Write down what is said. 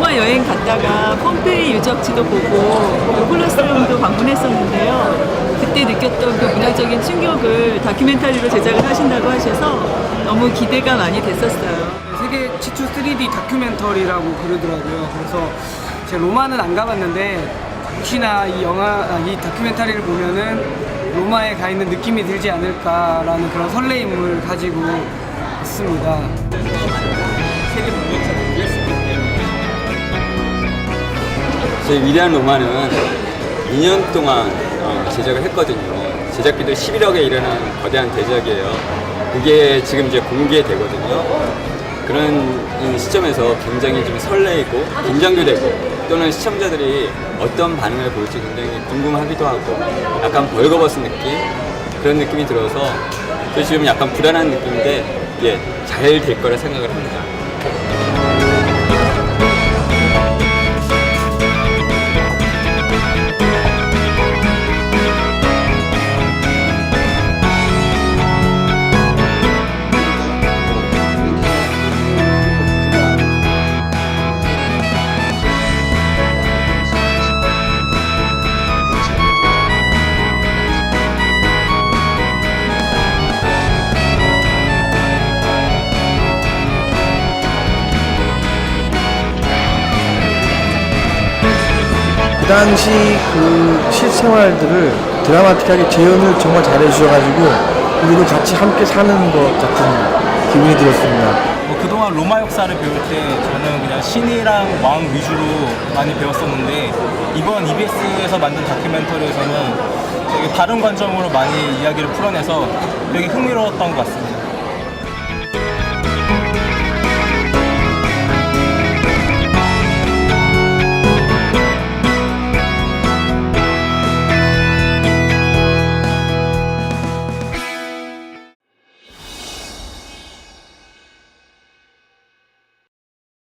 갔다가 폼페이 유적지도 보고 콜로세움도 방문했었는데요. 그때 느꼈던 그 문화적인 충격을 다큐멘터리로 제작을 하신다고 하셔서 너무 기대가 많이 됐었어요. 세계 최초 3D 다큐멘터리라고 그러더라고요. 그래서 제가 로마는 안 가봤는데 혹시나 이 영화, 아, 이 다큐멘터리를 보면은 로마에 가 있는 느낌이 들지 않을까라는 그런 설레임을 가지고 있습니다. 저희 위대한 로마는 2년 동안 어, 제작을 했거든요. 제작비도 11억에 이르는 거대한 대작이에요. 그게 지금 이제 공개되거든요. 그런 시점에서 굉장히 좀 설레이고 긴장도 되고 또는 시청자들이 어떤 반응을 보일지 굉장히 궁금하기도 하고 약간 벌거벗은 느낌 그런 느낌이 들어서 저 지금 약간 불안한 느낌인데 예, 잘 될 거라 생각을 합니다. 그 당시 그 실생활들을 드라마틱하게 재현을 정말 잘해주셔가지고 우리도 같이 함께 사는 것 같은 기분이 들었습니다. 뭐 그동안 로마 역사를 배울 때 저는 그냥 신이랑 왕 위주로 많이 배웠었는데 이번 EBS에서 만든 다큐멘터리에서는 되게 다른 관점으로 많이 이야기를 풀어내서 되게 흥미로웠던 것 같습니다.